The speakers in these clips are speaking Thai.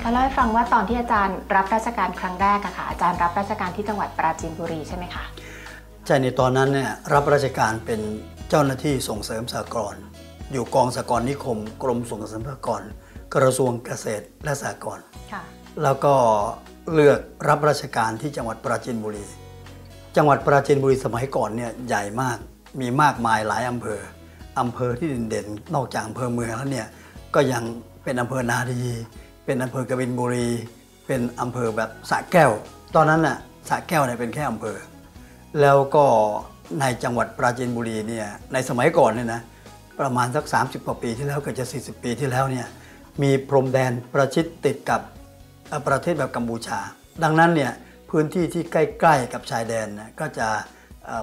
ารย์คะเล่าให้ฟังว่าตอนที่อาจารย์รับราชการครั้งแรกอะค่ะอาจารย์รับราชการที่จังหวัดปราจีนบุรีใช่ไหมคะใช่ในตอนนั้นเนี่ยรับราชการเป็นเจ้าหน้าที่ส่งเสริมสหกรณ์อยู่กองสหกรณ์นิคม กรมส่งเสริมสหกรณ์กระทรวงเกษตรและสหกรณ์ค่ะแล้วก็เลือกรับราชการที่จังหวัดปราจีนบุรี จังหวัดปราจีนบุรีสมัยก่อนเนี่ยใหญ่มากมีมากมายหลายอำเภออำเภอที่เด่นๆนอกจากอำเภอเมืองแล้วเนี่ยก็ยังเป็นอำเภอนาดี เป็นอำเภอกบินบุรี เป็นอำเภอแบบสะแก้ว ตอนนั้นน่ะสะแก้วเนี่ยเป็นแค่อำเภอ แล้วก็ในจังหวัดปราจีนบุรีเนี่ยในสมัยก่อนเนี่ยนะประมาณสัก 30กว่าปีที่แล้วเกือบจะ 40 ปีที่แล้วเนี่ยมีพรมแดนประชิดติดกับประเทศแบบกัมพูชา ดังนั้นเนี่ยพื้นที่ที่ใกล้ ๆ กับชายแดนนะก็จะ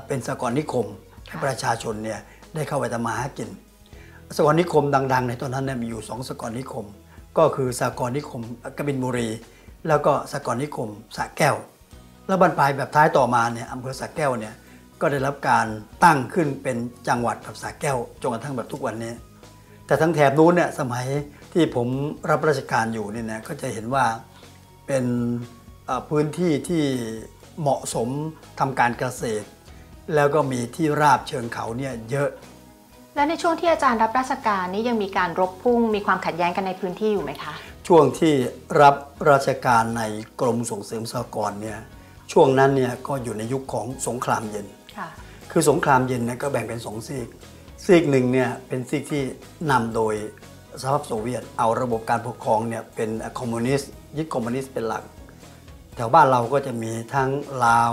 เป็นสหกรณ์นิคมให้ประชาชนเนี่ยได้เข้าไปทำมาหากินสหกรณ์นิคมดัง ๆ ในตอนนั้นเนี่ยมีอยู่สองสหกรณ์นิคม ก็คือสหกรณ์นิคมกบินบุรี แล้วก็สหกรณ์นิคมสะแก้ว แล้วบรรปลายแบบท้ายต่อมาเนี่ยอำเภอสะแก้วเนี่ยก็ได้รับการตั้งขึ้นเป็นจังหวัดแบบสะแก้วจนกระทั่งแบบทุกวันนี้ แต่ทั้งแถบนู้นเนี่ยสมัยที่ผมรับราชการอยู่เนี่ยนะก็จะเห็นว่าเป็นพื้นที่ที่เหมาะสมทำการเกษตร แล้วก็มีที่ราบเชิงเขาเนี่ยเยอะ และในช่วงที่อาจารย์รับราชการนี้ยังมีการรบพุ่งมีความขัดแย้งกันในพื้นที่อยู่ไหมคะ ช่วงที่รับราชการในกรมส่งเสริมสหกรณ์เนี่ยช่วงนั้นเนี่ยก็อยู่ในยุคของสงครามเย็นค่ะคือสงครามเย็นเนี่ยก็แบ่งเป็นสองซีก ซีกหนึ่งเนี่ยเป็นซีกที่นำโดยสหภาพโซเวียต เอาระบบการปกครองเนี่ยเป็นคอมมิวนิสต์ยึดคอมมิวนิสต์เป็นหลัก แถวบ้านเราก็จะมีทั้งลาว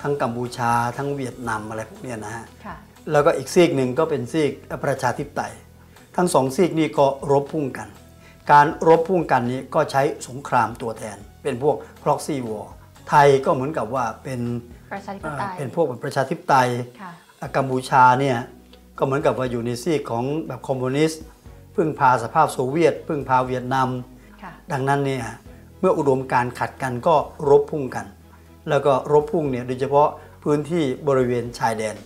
ทั้งกัมพูชา ทั้งเวียดนามอะไรพวกเนี้ยนะฮะค่ะ แล้วก็อีกซีกหนึ่งก็เป็นซีกประชาธิปไตย ทั้งสองซีกนี้ก็รบพุ่งกัน การรบพุ่งกันนี้ก็ใช้สงครามตัวแทน เป็นพวก proxy war ไทยก็เหมือนกับว่าเป็นประชาธิปเอ่อไตยเป็นพวกแบบประชาธิปไตยค่ะกัมพูชาเนี่ยก็เหมือนกับว่าอยู่ในซีกของแบบคอมมิวนิสต์พึ่งพาสภาพโซเวียต พึ่งพาเวียดนามค่ะดังนั้นเนี่ยเมื่ออุดมการณ์ขัดกันก็รบพุ่งกัน แล้วก็รบพุ่งเนี่ยโดยเฉพาะพื้นที่บริเวณชายแดน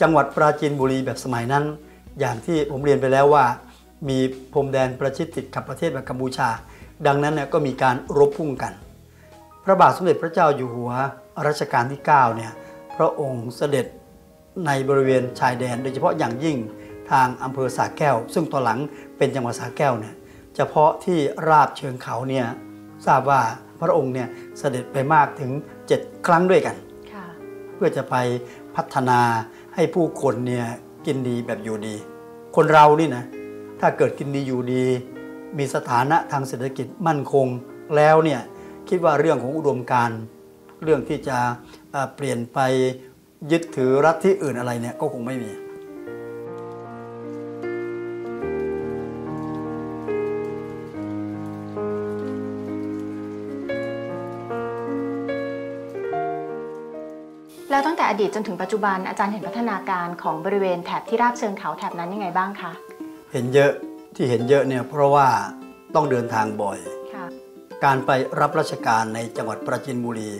จังหวัดปราจีนบุรีแบบสมัยนั้น อย่างที่ผมเรียนไปแล้วว่า มีพรมแดนประชิดติดกับประเทศแบบกัมพูชา ดังนั้นเนี่ยก็มีการรบพุ่งกัน พระบาทสมเด็จพระเจ้าอยู่หัวรัชกาลที่9เนี่ยพระองค์เสด็จในบริเวณชายแดน โดยเฉพาะอย่างยิ่งทางอำเภอสาแก้ว ซึ่งตอนหลังเป็นจังหวัดสาแก้วเนี่ยเฉพาะที่ราบเชิงเขาเนี่ยทราบว่าพระองค์เนี่ยเสด็จไปมากถึง 7 ครั้งด้วยกันค่ะเพื่อจะไปพัฒนา ให้ผู้คนเนี่ยกินดีแบบอยู่ดี คนเรานี่นะถ้าเกิดกินดีอยู่ดี มีสถานะทางเศรษฐกิจมั่นคงแล้วเนี่ยคิดว่าเรื่องของอุดมการเรื่องที่จะเปลี่ยนไปยึดถือรัฐที่อื่นอะไรเนี่ยก็คงไม่มี อดีตจนถึงปัจจุบันอาจารย์เห็นพัฒนาการของบริเวณแถบที่ราบเชิงเขาแถบนั้นยังไงบ้างคะเห็นเยอะที่เห็นเยอะเนี่ยเพราะว่าต้องเดินทางบ่อยค่ะการไปรับราชการในจังหวัดปราจีนบุรี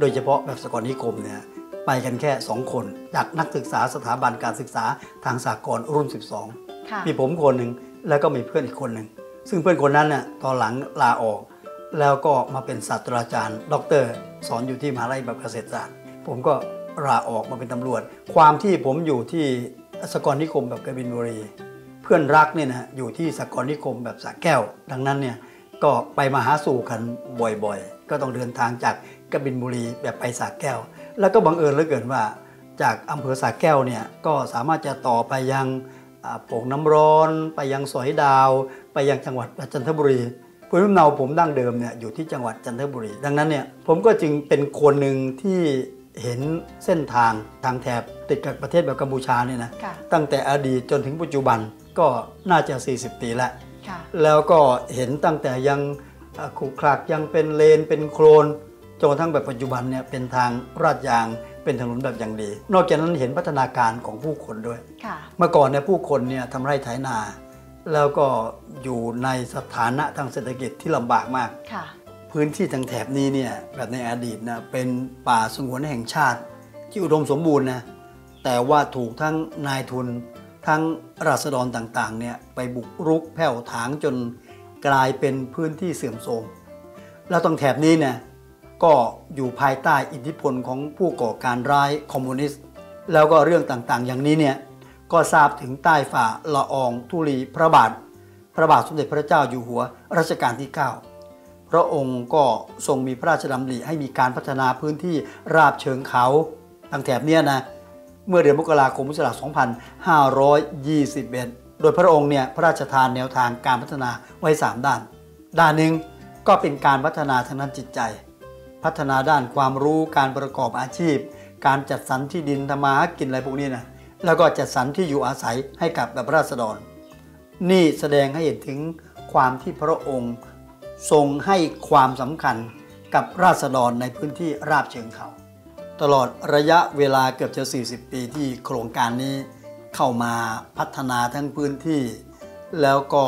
โดยเฉพาะแบบสกลนิคมเนี่ยไปกันแค่ 2 คน จากนักศึกษาสถาบันการศึกษาทางสากลรุ่น 12ค่ะมีผมคนหนึ่งแล้วก็มีเพื่อนอีกคนหนึ่ง ซึ่งเพื่อนคนนั้นเนี่ยตอนหลังลาออก แล้วก็มาเป็นศาสตราจารย์ ด็อกเตอร์ สอนอยู่ที่มหาลัยแบบเกษตรศาสตร์ ผมก็ ลาออกมาเป็นตำรวจ ความที่ผมอยู่ที่สกลนิคมแบบกบินบุรี เพื่อนรักเนี่ยนะอยู่ที่สกลนิคมแบบสระแก้ว ดังนั้นเนี่ยก็ไปมาหาสู่กันบ่อยๆ ก็ต้องเดินทางจากกบินบุรีแบบไปสระแก้ว แล้วก็บังเอิญเหลือเกินว่า จากอำเภอสระแก้วเนี่ยก็สามารถจะต่อไปยังโป่งน้ำร้อน ไปยังสอยดาว ไปยังจังหวัดจันทบุรีภูมิลำเนาผมดั้งเดิมเนี่ยอยู่ที่จังหวัดจันทบุรี ดังนั้นเนี่ยผมก็จึงเป็นคนหนึ่งที่ เห็นเส้นทางทางแถบติดกับประเทศแบบกัมพูชาเนี่ยนะค่ะตั้งแต่อดีตจนถึงปัจจุบันก็น่าจะ 40 ปีแล้วค่ะแล้วก็เห็นตั้งแต่ยังเอ่อขรุขระยังเป็นเลนเป็นโคลนจนกระทั่งแบบปัจจุบันเนี่ยเป็นทางราดยางเป็นถนนแบบอย่างดี นอกจากนั้นเห็นพัฒนาการของผู้คนด้วยค่ะเมื่อก่อนเนี่ยผู้คนเนี่ยทำไร่ไถนา แล้วก็อยู่ในสถานะทางเศรษฐกิจที่ลำบากมากค่ะ พื้นที่ทางแถบนี้เนี่ยแบบในอดีตนะเป็นป่าสงวนแห่งชาติ ที่อุดมสมบูรณ์นะแต่ว่าถูกทั้งนายทุน ทั้งราษฎรต่างๆเนี่ยไปบุกรุกแผ่วถางจนกลายเป็นพื้นที่เสื่อมโทรมแล้วตรงแถบนี้เนี่ยก็อยู่ภายใต้อิทธิพลของผู้ก่อการร้ายคอมมิวนิสต์ แล้วก็เรื่องต่างๆ อย่างนี้เนี่ยก็ทราบถึงใต้ฝ่าละอองธุลีพระบาท พระบาทสมเด็จพระเจ้าอยู่หัวรัชกาลที่ 9 พระองค์ก็ทรงมีพระราชดำริให้มีการพัฒนาพื้นที่ราบเชิงเขาทางแถบเนี้ยนะเมื่อเดือนมกราคมพุทธศักราช2521 โดยพระองค์เนี่ยพระราชทานแนวทางการพัฒนาไว้ 3 ด้าน ด้านหนึ่งก็เป็นการพัฒนาทางด้านจิตใจ พัฒนาด้านความรู้การประกอบอาชีพ การจัดสรรที่ดินทำมาหากินอะไรพวกนี้นะแล้วก็จัดสรรที่อยู่อาศัยให้กับแบบราษฎร นี่แสดงให้เห็นถึงความที่พระองค์ ทรงให้ความสำคัญกับราษฎรในพื้นที่ราบเชิงเขา ตลอดระยะเวลาเกือบจะ 40 ปีที่โครงการนี้เข้ามาพัฒนาทั้งพื้นที่ แล้วก็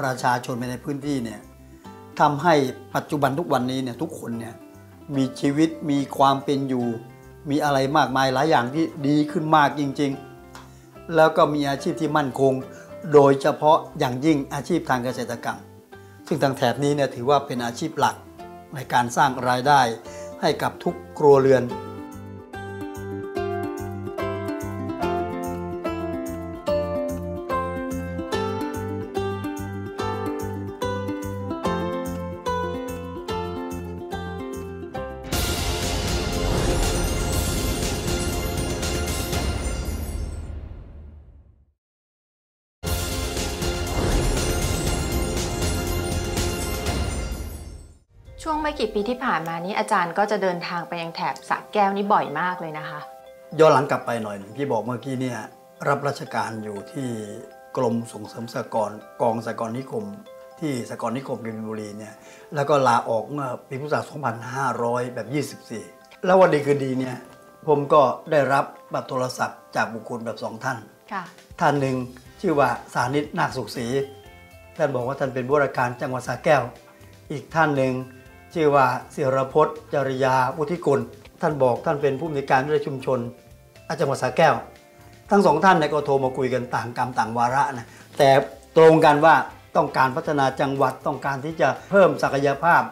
ประชาชนในพื้นที่เนี่ยทำให้ปัจจุบันทุกวันนี้เนี่ยทุกคนเนี่ยมีชีวิตมีความเป็นอยู่ มีอะไรมากมายหลายอย่างที่ดีขึ้นมากจริง ๆ แล้วก็มีอาชีพที่มั่นคง โดยเฉพาะอย่างยิ่งอาชีพทางเกษตรกรรม ซึ่งทางแถบนี้เนี่ยถือว่าเป็นอาชีพหลักในการสร้างรายได้ให้กับทุกครัวเรือน ช่วงไม่กี่ปีที่ผ่านมานี้อาจารย์ก็จะเดินทางไปยังแถบสระแก้วนี่บ่อยมากเลยนะคะ ย้อนหลังกลับไปหน่อยหนึ่งพี่บอกเมื่อกี้เนี่ยรับราชการอยู่ที่กรมส่งเสริมสหกรณ์กองสหกรณ์นิคม ที่สหกรณ์นิคมกบินบุรีเนี่ยแล้วก็ลาออกเมื่อปีพุทธศักราช2500 แบบ 24 แล้ววันดีคืนดีเนี่ยผมก็ได้รับบัตรโทรศัพท์จากบุคคลแบบสองท่านค่ะท่านหนึ่งชื่อว่าสานิตนาคสุขศรีท่านบอกว่าท่านเป็นผู้ราชการจังหวัดสระแก้ว อีกท่านหนึ่ง ชื่อว่าเสียรพจน์จริยาวุฒิกุล ท่านบอกท่านเป็นผู้อำนวยการวิทยาชุมชนอาจังหวัดสระแก้ว ทั้งสองท่านเนี่ยก็โทรมาคุยกันต่างกรรมต่างวาระนะแต่ตรงกันว่าต้องการพัฒนาจังหวัดต้องการที่จะเพิ่มศักยภาพ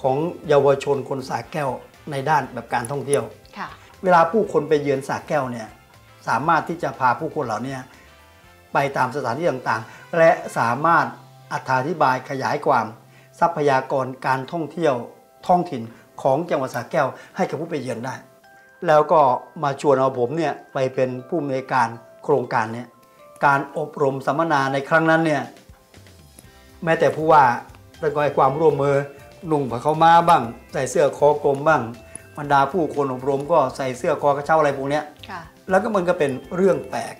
ของเยาวชนคนสระแก้วในด้านแบบการท่องเที่ยวค่ะเวลาผู้คนไปเยือนสระแก้วเนี่ยสามารถที่จะพาผู้คนเหล่านี้ไปตามสถานที่ต่างๆ และสามารถอธิบายขยายความ ทรัพยากรการท่องเที่ยวท้องถิ่นของจังหวัดสระแก้วให้กับผู้ไปเยือนได้ แล้วก็มาชวนเอาผมเนี่ยไปเป็นผู้อำนวยการโครงการเนี้การอบรมสัมมนาในครั้งนั้นเนี่ยแม้แต่ผู้ว่าได้ก็ให้ความร่วมมือนุ่งผ้าขาวม้าบ้าง ใส่เสื้อคอกลมบ้างบรรดาผู้คนอบรมก็ใส่เสื้อคอกระเช้าอะไรพวกเนี้ยค่ะแล้วก็มันก็เป็นเรื่องแปลก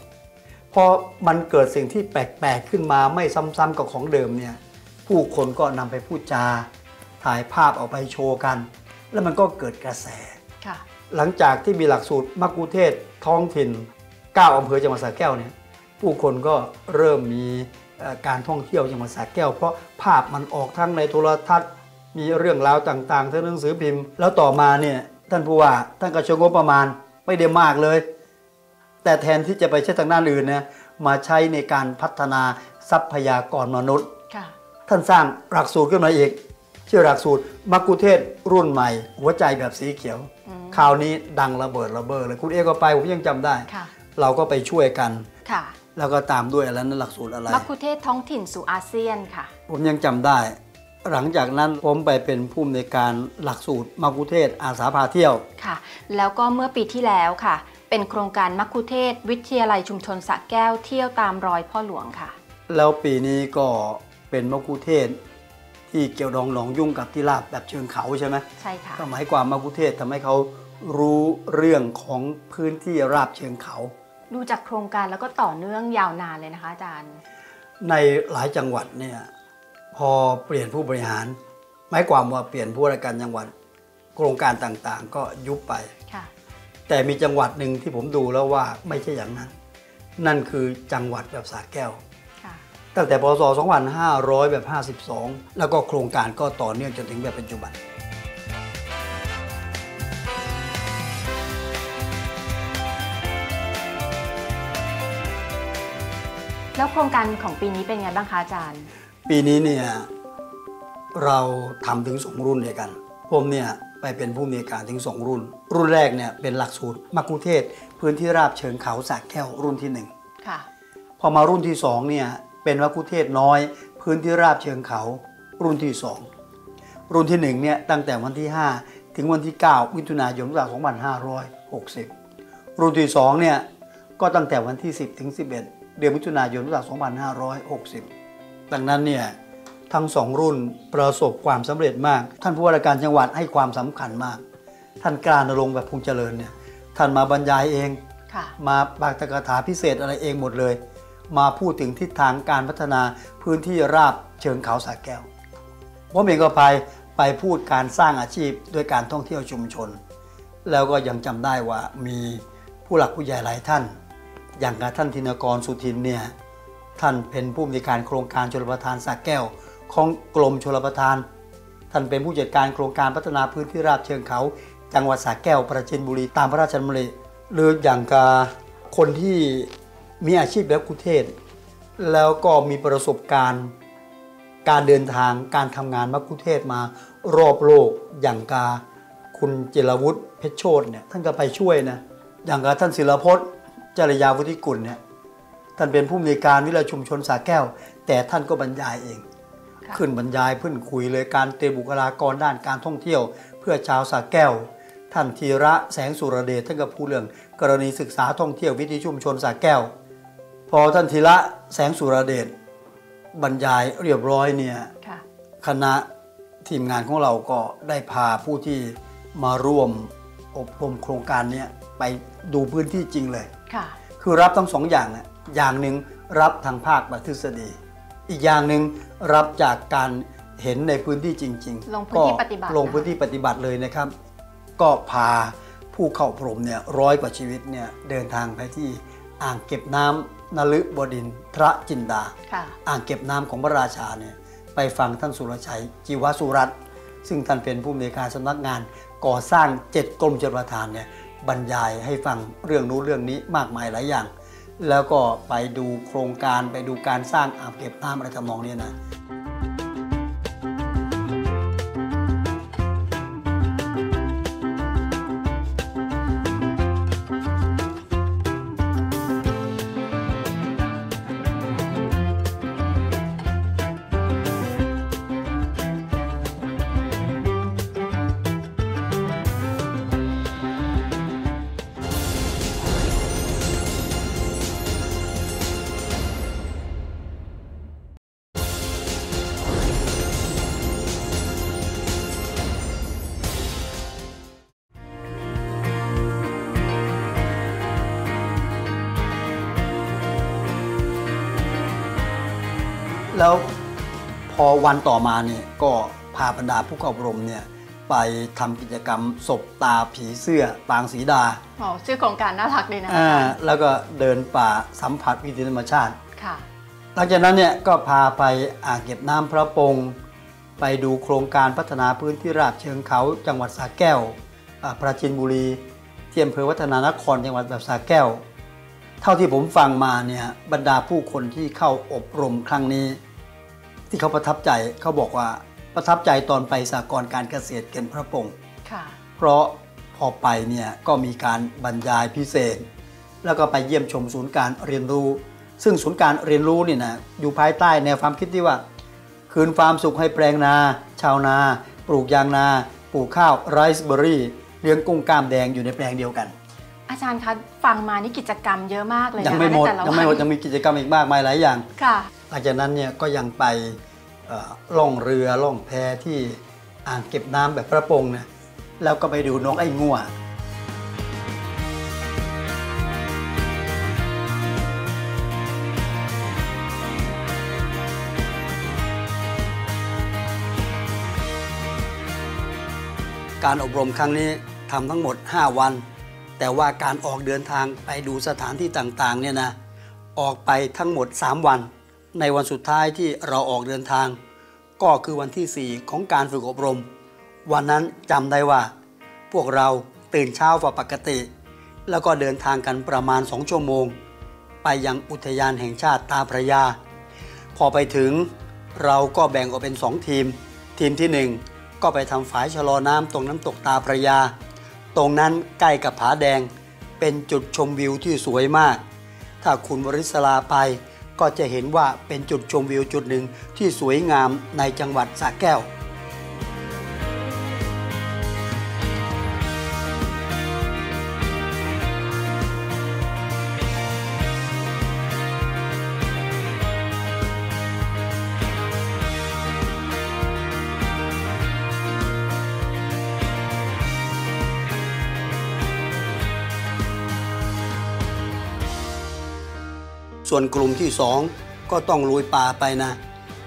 พอมันเกิดสิ่งที่แปลกๆขึ้นมาไม่ซ้ำๆกับของเดิมเนี่ย ผู้คนก็นำไปพูดจา ถ่ายภาพเอาไปโชว์กัน แล้วมันก็เกิดกระแสค่ะหลังจากที่มีหลักสูตรมักคุเทศก์ท้องถิ่น 9อำเภอจังหวัดสระแก้วเนี่ยผู้คนก็เริ่มมีเอ่อการท่องเที่ยวจังหวัดสระแก้ว เพราะภาพมันออกทั้งในโทรทัศน์ มีเรื่องราวต่างๆทั้งหนังสือพิมพ์ แล้วต่อมาเนี่ยท่านผู้ว่าท่านก็ใชงบประมาณไม่ได้มากเลย แต่แทนที่จะไปใช้ทางด้านอื่นนะมาใช้ในการพัฒนาทรัพยากรมนุษย์ค่ะ ท่านสร้างหลักสูตรขึ้นมาอีกชื่อหลักสูตรมักคุเทศก์รุ่นใหม่ หัวใจแบบสีเขียวอืมคราวนี้ดังระเบิดระเบ้อเลยคุณเอก็ไปผมยังจำได้ค่ะเราก็ไปช่วยกันค่ะแล้วก็ตามด้วยอะไรนั้นหลักสูตรอะไรมัคคุเทศก์ท้องถิ่นสู่อาเซียนค่ะ ผมยังจำได้ หลังจากนั้นผมไปเป็นผู้อำนวยการหลักสูตรมักคุเทศก์อาสาพาเที่ยวค่ะ แล้วก็เมื่อปีที่แล้วค่ะ เป็นโครงการมัคคุเทศก์วิทยาลัยชุมชนสระแก้วเที่ยวตามรอยพ่อหลวงค่ะ แล้วปีนี้ก็ เป็นมักคุเทศก์ที่เกี่ยวดองหนองยุ่งกับที่ราบแบบเชิงเขาใช่ไหมใช่ค่ะก็หมายความมักคุเทศก์ทำให้เขารู้เรื่องของพื้นที่ราบเชิงเขา ดูจากโครงการแล้วก็ต่อเนื่องยาวนานเลยนะคะอาจารย์ ในหลายจังหวัดเนี่ยพอเปลี่ยนผู้บริหารหมายความว่าเปลี่ยนผู้ว่าราชการจังหวัด โครงการต่างๆ ก็ยุบไปค่ะแต่มีจังหวัดหนึ่งที่ผมดูแล้วว่าไม่ใช่อย่างนั้น นั่นคือจังหวัดแบบสระแก้วค่ะ ตั้งแต่พศ 2500แบบ52 แล้วก็โครงการก็ต่อเนื่องจนถึงแบบปัจจุบันแล้วโครงการของปีนี้เป็นไงบ้างคะอาจารย์ ปีปีนี้เนี่ยเราทำถึงสองรุ่นด้วยกัน ผมเนี่ยไปเป็นผู้มีการถึงสองรุ่น รุ่นแรกเนี่ยเป็นหลักสูตรมักคุเทศก์พื้นที่ราบเชิงเขาสากแก้วรุ่นที่หนึ่งค่ะ พอมารุ่นที่สองเนี่ย เป็นมักคุเทศก์น้อย พื้นที่ราบเชิงเขา รุ่นที่สองรุ่นที่หนึ่งเนี่ยตั้งแต่วันที่ 5 ถึงวันที่ 9 มิถุนายน2560 รุ่นที่สองเนี่ยก็ตั้งแต่วันที่ 10 ถึง 11 เดือนมิถุนายน2560 ดังนั้นเนี่ยทั้งสองรุ่นประสบความสำเร็จมาก ท่านผู้ว่าราชการจังหวัดให้ความสำคัญมาก ท่านกล้ารณรงค์แบบพงษ์เจริญเนี่ยท่านมาบรรยายเองค่ะมาปากตกถาพิเศษอะไรเองหมดเลย มาพูดถึงทิศทางการพัฒนาพื้นที่ราบเชิงเขาสาแก้วผมเองก็ไปไปพูดการสร้างอาชีพด้วยการท่องเที่ยวชุมชน แล้วก็ยังจำได้ว่ามีผู้หลักผู้ใหญ่หลายท่าน อย่างกับท่านธินกรสุทินเนี่ยท่านเป็นผู้อำนวยการโครงการชลประทานสาแก้ว ของกรมชลประทาน ท่านเป็นผู้จัดการโครงการพัฒนาพื้นที่ราบเชิงเขา จังหวัดสระแก้วปราจีนบุรีตามพระราชดำริหรืออย่างกับคนที่ มีอาชีพแบบกุเทศ แล้วก็มีประสบการณ์ การเดินทางการทำงานมักคุเทศก์มารอบโลกอย่างกาคุณเจรวุฒิเพชรโชตเนี่ยท่านก็ไปช่วยนะอย่างกาท่านศิลพจน์จริยาวุฒิกุลเนี่ยท่านเป็นผู้อำนวยการวิทยาชุมชนสาแก้ว แต่ท่านก็บรรยายเองค่ะขึ้นบรรยายเพื่อนคุยเลยการเตรียมบุคลากรด้านการท่องเที่ยว เพื่อชาวสาแก้ว ท่านธีระแสงสุรเดชท่านก็พูดเรื่อง กรณีศึกษาท่องเที่ยววิถีชุมชนสาแก้ว พอท่านธีระแสงสุรเดชบรรยายเรียบร้อยเนี่ยค่ะคณะทีมงานของเราก็ได้พาผู้ที่มาร่วมอบรมโครงการเนี้ไปดูพื้นที่จริงเลยค่ะคือรับทั้งสองอย่างนะอย่างหนึ่งรับทางภาคทฤษฎี อีกอย่างหนึ่งรับจากการเห็นในพื้นที่จริง ๆ ลงพื้นที่ปฏิบัติก็ลงพื้นที่ปฏิบัติเลยนะครับ ก็พาผู้เข้าอบรมเนี่ยร้อยกว่าชีวิตเนี่ยเดินทางไปที่อ่างเก็บน้ำ นลึบดินทร์พระจินดาค่ะอ่างเก็บน้ำของพระราชาเนี่ยไปฟังท่านสุรชัยจีวสุรัตน์ซึ่งท่านเป็นผู้อำนวยการสำนักงานก่อสร้างเจ็ดกรมชลประทานเนี่ยบรรยายให้ฟังเรื่องนู้นเรื่องนี้มากมายหลายอย่าง แล้วก็ไปดูโครงการไปดูการสร้างอ่างเก็บน้ำอะไรทำนองเนี้นะ แล้วพอวันต่อมาเนี่ยก็พาบรรดาผู้เข้าอบรมเนี่ยไปทำกิจกรรมศพตาผีเสื้อปางสีดาอ๋อชื่อโครงการน่ารักดีนะอ่าอาจารย์แล้วก็เดินป่าสัมผัสวิถีธรรมชาติค่ะหลังจากนั้นเนี่ยก็พาไปอ่างเก็บน้ำพระปงไปดูโครงการพัฒนาพื้นที่ราบเชิงเขาจังหวัดสระแก้วอ่าปราจีนบุรีที่อำเภอวัฒนานครจังหวัดแบบสระแก้ว เท่าที่ผมฟังมาเนี่ยบรรดาผู้คนที่เข้าอบรมครั้งนี้ ที่เขาประทับใจเขาบอกว่าประทับใจตอนไปสากลการเกษตรเก็นพระปงค่ะเพราะพอไปเนี่ยก็มีการบรรยายพิเศษ แล้วก็ไปเยี่ยมชมศูนย์การเรียนรู้ ซึ่งศูนย์การเรียนรู้นี่นะอยู่ภายใต้แนวความคิดที่ว่า คืนความสุขให้แปลงนา ชาวนา ปลูกยางนา ปลูกข้าวไรซ์เบอร์รี่เลี้ยงกุ้งกล้ามแดงอยู่ในแปลงเดียวกัน อาจารย์คะฟังมานี่กิจกรรมเยอะมากเลยยังนะคะไม่หมดในแต่ละยังไม่หมดวันยังมีกิจกรรมอีกมากมายหลายอย่างค่ะห ลังจากนั้นเนี่ยก็ยังไปล่องเรือล่องแพที่อ่างเก็บน้ำแบบพระปงนะแล้วก็ไปดูนกไอ้งัวการอบรมครั้งนี้ทำทั้งหมด 5 วัน แต่ว่าการออกเดินทางไปดูสถานที่ต่างๆเนี่ยนะออกไปทั้งหมด 3 วัน ในวันสุดท้ายที่เราออกเดินทาง ก็คือวันที่ 4 ของการฝึกอบรม วันนั้นจำได้ว่า พวกเราตื่นเช้ากว่าปกติ แล้วก็เดินทางกันประมาณ2ชั่วโมง ไปยังอุทยานแห่งชาติตาพระยา พอไปถึงเราก็แบ่งออกเป็น2ทีม ทีมทีหนึ่1 ก็ไปทำฝายชะลอน้ำตรงน้ำตกตาพระยา ตรงนั้นใกล้กับผาแดง เป็นจุดชมวิวที่สวยมาก ถ้าคุณวริศลาไป ก็จะเห็นว่าเป็นจุดชมวิวจุดหนึ่งที่สวยงามในจังหวัดสระแก้ว ส่วนกลุ่มที่สองก็ต้องลุยป่าไปนะ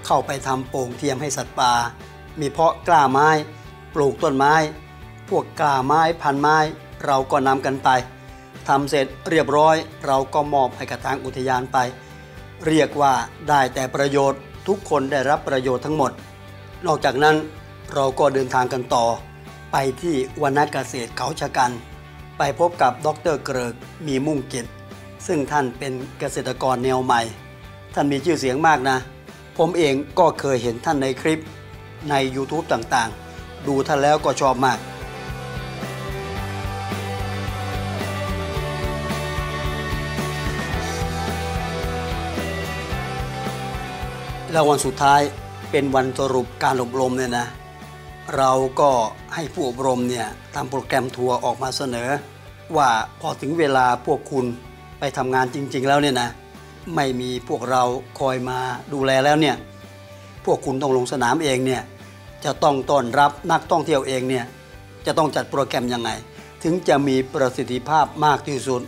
เข้าไปทำโป่งเทียมให้สัตว์ป่า มีเพาะกล้าไม้ ปลูกต้นไม้ พวกกล้าไม้พันไม้ เราก็นำกันไปทำเสร็จเรียบร้อยเราก็มอบให้กับทางอุทยานไป เรียกว่าได้แต่ประโยชน์ทุกคนได้รับประโยชน์ทั้งหมด นอกจากนั้นเราก็เดินทางกันต่อ ไปที่วรรณเกษตรเขาชะกัน ไปพบกับดรเกริกมีมุ่งเกิจ ซึ่งท่านเป็นเกษตรกรแนวใหม่ ท่านมีชื่อเสียงมากนะ ผมเองก็เคยเห็นท่านในคลิปใน YouTube ต่างๆ ดูท่านแล้วก็ชอบมากแล้ววันสุดท้ายเป็นวันสรุปการอบรมเนี่ยนะ เราก็ให้ผู้อบรมเนี่ยทำโปรแกรมทัวร์ออกมาเสนอ ว่าพอถึงเวลาพวกคุณ ไปทำงานจริง ๆ แล้วเนี่ยนะไม่มีพวกเราคอยมาดูแลแล้วเนี่ยพวกคุณต้องลงสนามเองเนี่ยจะต้องต้อนรับนักท่องเที่ยวเองเนี่ยจะต้องจัดโปรแกรมยังไง ถึงจะมีประสิทธิภาพมากที่สุด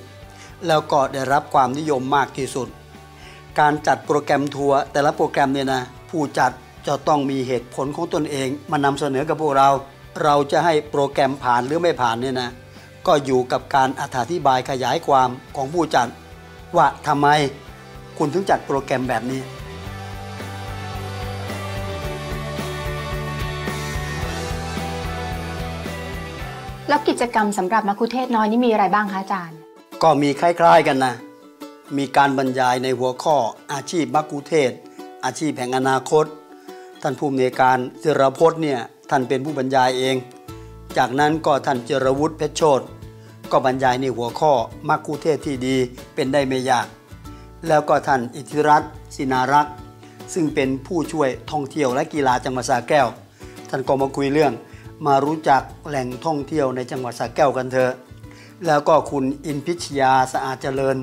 แล้วก็ได้รับความนิยมมากที่สุด การจัดโปรแกรมทัวร์แต่ละโปรแกรมเนี่ยนะผู้จัดจะต้องมีเหตุผลของตนเอง มานำเสนอกับพวกเรา เราจะให้โปรแกรมผ่านหรือไม่ผ่านเนี่ยนะ ก็อยู่กับการอธิบายขยายความของผู้จัด ว่าทำไมคุณถึงจัดโปรแกรมแบบนี้ แล้วกิจกรรมสำหรับมัคคุเทศน้อยนี่มีอะไรบ้างคะอาจารย์ ก็มีคล้ายๆกันนะ มีการบรรยายในหัวข้ออาชีพมักคุเทศก์อาชีพแห่งอนาคต ท่านผู้อำนวยการเจรพจน์เนี่ยท่านเป็นผู้บรรยายเอง จากนั้นก็ท่านเจรวุฒิเพชรโชต ก็บรรยายในหัวข้อมักคุเทศที่ดีเป็นได้ไม่ยาก แล้วก็ท่านอิทธิรัตน์สินารักษ์ซึ่งเป็นผู้ช่วยท่องเที่ยวและกีฬาจังหวัดสระแก้ว ท่านก็มาคุยเรื่อง มารู้จักแหล่งท่องเที่ยวในจังหวัดสระแก้วกันเถอะ แล้วก็คุณอินพิชยาสะอาดเจริญ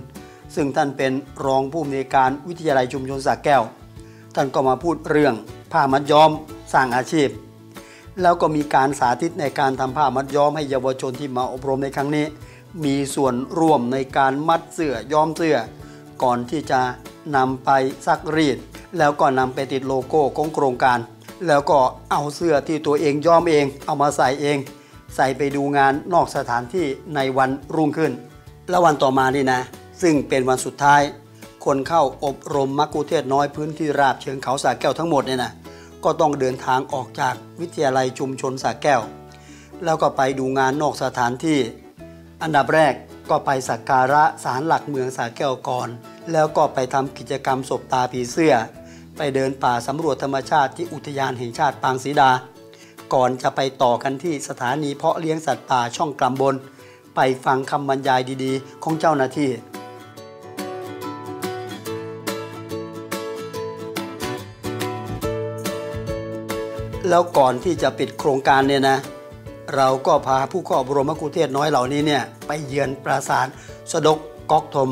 ซึ่งท่านเป็นรองผู้อำนวยการวิทยาลัยชุมชนสระแก้ว ท่านก็มาพูดเรื่องผ้ามัดย้อมสร้างอาชีพ แล้วก็มีการสาธิตในการทำผ้ามัดย้อมให้เยาวชนที่มาอบรมในครั้งนี้ มีส่วนร่วมในการมัดเสื้อย้อมเสื้อ ก่อนที่จะนำไปซักรีด แล้วก็นำไปติดโลโก้ของโครงการ แล้วก็เอาเสื้อที่ตัวเองย้อมเอง เอามาใส่เอง ใส่ไปดูงานนอกสถานที่ในวันรุ่งขึ้น แล้ววันต่อมานี่นะ ซึ่งเป็นวันสุดท้าย คนเข้าอบรมมักคุเทศน้อยพื้นที่ราบเชิงเขาสาแก้วทั้งหมดเนี่ยนะ ก็ต้องเดินทางออกจากวิทยาลัยชุมชนสาแก้ว แล้วก็ไปดูงานนอกสถานที่ อันดับแรกก็ไปสักการะศาลหลักเมืองสาแก้วก่อน แล้วก็ไปทำกิจกรรมศบตาผีเสื้อ ไปเดินป่าสำรวจธรรมชาติที่อุทยานแห่งชาติปางศรีดา ก่อนจะไปต่อกันที่สถานีเพาะเลี้ยงสัตว์ป่าช่องกลำบน ไปฟังคำบรรยายดีๆ ของเจ้าหน้าที่ แล้วก่อนที่จะปิดโครงการเนี่ยนะเราก็พาผู้เข้อบรมมัคคุเทศน้อยเหล่านี้เนี่ยไปเยือนปราสาทสดกกอกทม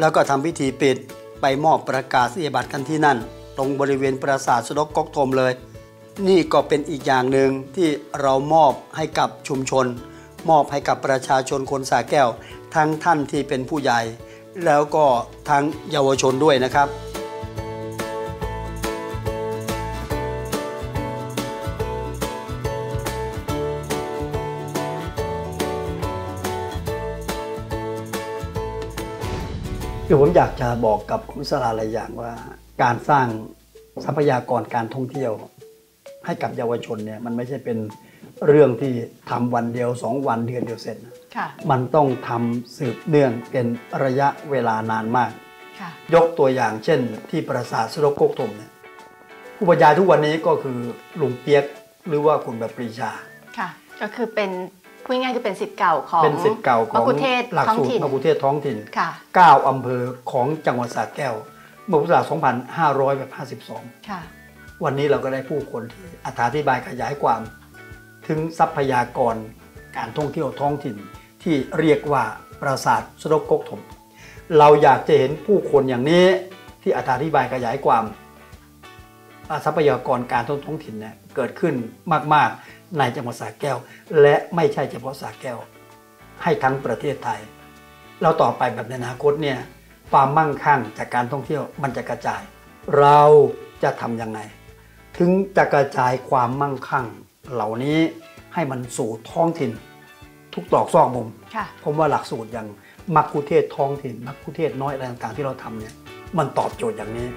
แล้วก็ทำพิธีปิดไปมอบประกาศนียบัตรกันที่นั่น ตรงบริเวณปราสาทสดกกอกทมเลย นี่ก็เป็นอีกอย่างหนึ่งที่เรามอบให้กับชุมชน มอบให้กับประชาชนคนสาแก้ว ทั้งท่านที่เป็นผู้ใหญ่ แล้วก็ทั้งเยาวชนด้วยนะครับ คือผมอยากจะบอกกับคุณสลาหลายอย่างว่า การสร้างทรัพยากรการท่องเที่ยว ให้กับเยาวชนเนี่ยมันไม่ใช่เป็นเรื่องที่ทำวันเดียวสองวันเดือนเดียวเสร็จนะค่ะมันต้องทำสืบเนื่องเป็นระยะเวลานานมากค่ะยกตัวอย่างเช่น ที่ปราสาทสรกโกกทมเนี่ยผู้บรรยายทุกวันนี้ก็คือลุงเปียกหรือว่าคุณแบบปรีชา ค่ะ ก็คือเป็น พูดง่ายๆคือเป็นสิทธิ์เก่าของเป็นสิทธิ์เก่าของมกุเทศหลักท้องสูตรถิ่นมกุเทศท้องถิ่นค่ะ9อำเภอของจังหวัดสระแก้วเมื่อพุทธศักราช2552ค่ะวันนี้เราก็ได้ผู้คนที่อธิบายขยายความ ถึงทรัพยากรการท่องเที่ยวท้องถิ่น ที่เรียกว่าปราสาทสดกกถม เราอยากจะเห็นผู้คนอย่างนี้ที่อธิบายขยายความอ่าทรัพยากรการท่องท้องถิ่นเนี่ยเกิดขึ้นมาก ๆ ในจังหวัดสระแก้ว และไม่ใช่เฉพาะสระแก้ว ให้ทั้งประเทศไทย เราต่อไปแบบในอนาคตเนี่ยความมั่งคั่งจากการท่องเที่ยวมันจะกระจาย เราจะทำยังไง ถึงจะกระจายความมั่งคั่ง เหล่านี้ให้มันสู่ท้องถิ่น ทุกตรอกซอกมุมค่ะผมว่าหลักสูตรอย่างมักคุเทศท้องถิ่น มักคุเทศน้อยอะไรต่างๆที่เราทำเนี่ยมันตอบโจทย์อย่างนี้